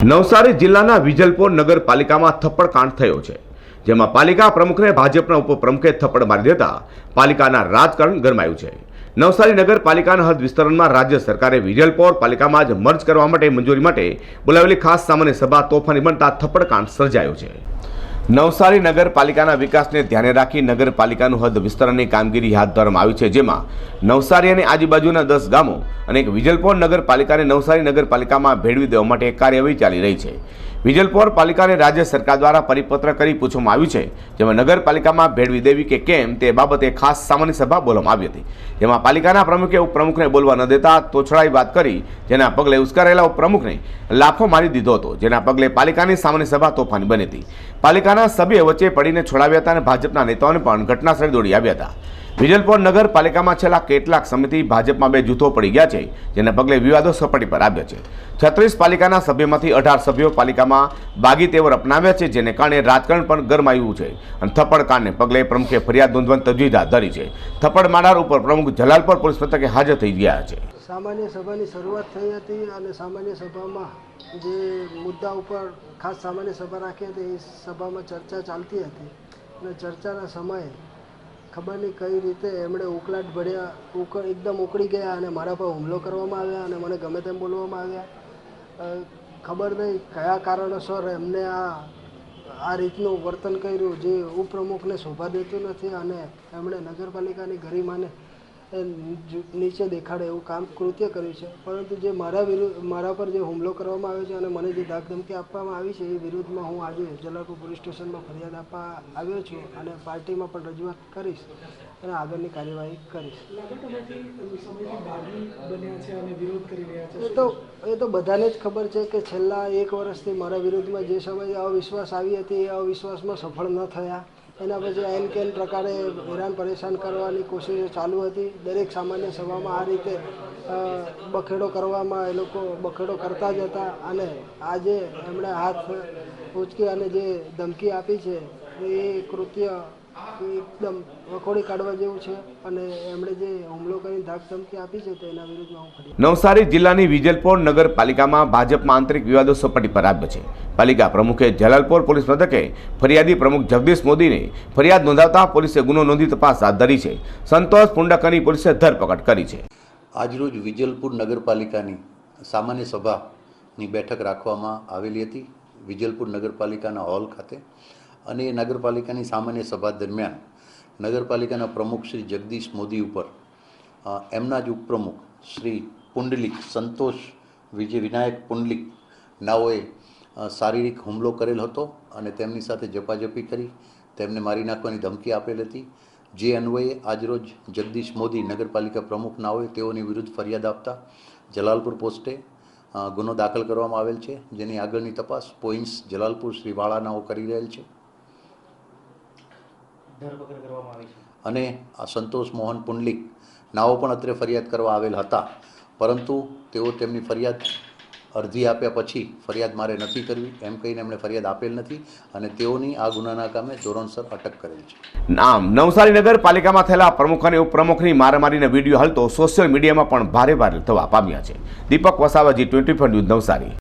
નવસારી જિલ્લાના વિજલપોર નગરપાલિકામાં થપ્પડકાંડ થયો છે, જેમાં પાલિકા પ્રમુખને ભાજપના ઉપપ્રમુખે થપ્પડ મારી દેતા પાલિકાના રાજકારણ ગરમાયું છે. નવસારી નગરપાલિકાના હદ વિસ્તરણમાં રાજ્ય સરકારે વિજલપોર પાલિકામાં જ મર્જ કરવા માટે મંજૂરી માટે બોલાવેલી ખાસ સામાન્ય સભા તોફાની બનતા થપ્પડકાંડ સર્જાયો છે. નવસારી નગરપાલિકાના વિકાસને ધ્યાને રાખી નગરપાલિકાનું હદ વિસ્તરણની કામગીરી હાથ ધરવામાં આવી છે, જેમાં નવસારી અને આજુબાજુના દસ ગામો અને એક વિજલપોર નગરપાલિકાને નવસારી નગરપાલિકામાં ભેળવી દેવા માટે કાર્યવાહી ચાલી રહી છે. વિજલપોર પાલિકાને રાજ્ય સરકાર દ્વારા પરિપત્ર કરી પૂછવામાં આવ્યું છે, જેમાં નગરપાલિકામાં ભેળવી દેવી કે કેમ તે બાબતે ખાસ સામાન્ય સભા બોલવામાં આવી હતી. જેમાં પાલિકાના પ્રમુખે ઉપપ્રમુખને બોલવા ન દેતા તોછડાઈ વાત કરી, જેના પગલે ઉશ્કેરાયેલા ઉપપ્રમુખને લાફો મારી દીધો હતો, જેના પગલે પાલિકાની સામાન્ય સભા તોફાની બની હતી. પાલિકાના સભ્ય વચ્ચે પડીને છોડાવ્યા હતા અને ભાજપના નેતાઓને પણ ઘટનાસ્થળે દોડી આવ્યા હતા. વિજલપોર નગરપાલિકામાં છેલ્લા કેટલાક સમયથી ભાજપમાં બે જૂથો પડી ગયા છે, જેના પગલે વિવાદો સપાટી પર આવ્યા છે. છત્રીસ પાલિકાના સભ્યમાંથી અઢાર સભ્યો પાલિકામાં બાગી તેવર અપનાવ્યા છે, જેને કારણે રાજકારણ પણ ગરમાયું છે. અને થપ્પડકાંડને પગલે પ્રમુખે ફરિયાદ નોંધવાની તજવીજ હાથ ધરી છે. થપ્પડ મારનાર ઉપર પ્રમુખ જલાલપોર પોલીસ મથકે હાજર થઈ ગયા છે. સામાન્ય સભાની શરૂઆત થઈ હતી અને સામાન્ય સભામાં જે મુદ્દા ઉપર ખાસ સામાન્ય સભા રાખી હતી, એ સભામાં ચર્ચા ચાલતી હતી. અને ચર્ચાના સમયે ખબર નહીં કઈ રીતે એમણે ઉકળાટ ભર્યા, ઉક, એકદમ ઉકળી ગયા અને મારા પર હુમલો કરવામાં આવ્યા અને મને ગમે તેમ બોલવામાં આવ્યા. ખબર નહીં કયા કારણોસર એમને આ આ રીતનું વર્તન કર્યું જે ઉપપ્રમુખને શોભા દેતું નથી અને એમણે નગરપાલિકાની ગરિમાને નીચે દેખાડે એવું કામ કૃત્ય કર્યું છે. પરંતુ જે મારા વિરુદ્ધ મારા પર જે હુમલો કરવામાં આવ્યો છે અને મને જે ધાકધમકી આપવામાં આવી છે એ વિરુદ્ધમાં હું આજે જલાલપુર પોલીસ સ્ટેશનમાં ફરિયાદ આપવા આવ્યો છું અને પાર્ટીમાં પણ રજૂઆત કરીશ અને આગળની કાર્યવાહી કરીશ. એ તો એ તો બધાને જ ખબર છે કે છેલ્લા એક વર્ષથી મારા વિરુદ્ધમાં જે સમયે અવિશ્વાસ આવી હતી એ અવિશ્વાસમાં સફળ ન થયા. એના પછી એન કેન પ્રકારે હેરાન પરેશાન કરવાની કોશિશો ચાલુ હતી. દરેક સામાન્ય સભામાં આ રીતે બખેડો કરવામાં એ લોકો બખેડો કરતા જ હતા અને આજે એમણે હાથ ઉચકી અને જે ધમકી આપી છે, એ કૃત્ય એકદમ વખોડી કાઢવા જેવું છે અને એમણે જે હુમલો કરીને ધાક ધમકી આપી છે તેના વિરુદ્ધમાં હું નવસારી જિલ્લાની વિજલપોર નગરપાલિકામાં ભાજપમાં આંતરિક વિવાદો સપાટી પર આવ્યો છે. પાલિકા પ્રમુખે જલાલપોર પોલીસ મથકે ફરિયાદી પ્રમુખ જગદીશ મોદીને ફરિયાદ નોંધાવતા પોલીસે ગુનો નોંધી તપાસ હાથ ધરી છે. સંતોષ પુંડકની પોલીસે ધરપકડ કરી છે. આજરોજ વિજલપુર નગરપાલિકાની સામાન્ય સભાની બેઠક રાખવામાં આવેલી હતી. વિજલપુર નગરપાલિકાના હોલ ખાતે અને નગરપાલિકાની સામાન્ય સભા દરમિયાન નગરપાલિકાના પ્રમુખ શ્રી જગદીશ મોદી ઉપર એમના જ ઉપપ્રમુખ શ્રી પુંડલિક સંતોષ, વિજય વિનાયક પુંડલિક નાઓએ શારીરિક હુમલો કરેલ હતો અને તેમની સાથે ઝપાઝપી કરી, તેમને મારી નાખવાની ધમકી આપેલ હતી. જે અન્વયે આજરોજ જગદીશ મોદી નગરપાલિકા પ્રમુખ ના હોય તેઓની વિરુદ્ધ ફરિયાદ આપતા જલાલપુર પોસ્ટે ગુનો દાખલ કરવામાં આવેલ છે. જેની આગળની તપાસ પોઈન્ટ્સ જલાલપુર શ્રી વાળાનાઓ કરી રહેલ છે. અને આ સંતોષ મોહન પુંડલિક નાઓ પણ અત્રે ફરિયાદ કરવા આવેલ હતા. પરંતુ તેઓ તેમની ફરિયાદ અરજી આપ્યા પછી ફરિયાદ મારે નથી કરવી. એમ કહીને એમણે ફરિયાદ આપેલ નથી અને તેઓની આ ગુનાના કામે ધોરણસર અટક કરેલ છે. આમ નવસારી નગરપાલિકામાં થયેલા પ્રમુખ અને ઉપપ્રમુખની મારામારીના વીડિયો હાલ તો સોશિયલ મીડિયામાં પણ ભારે ભારે થવા પામ્યા છે. Deepak Vasavaji twenty four news Navsari.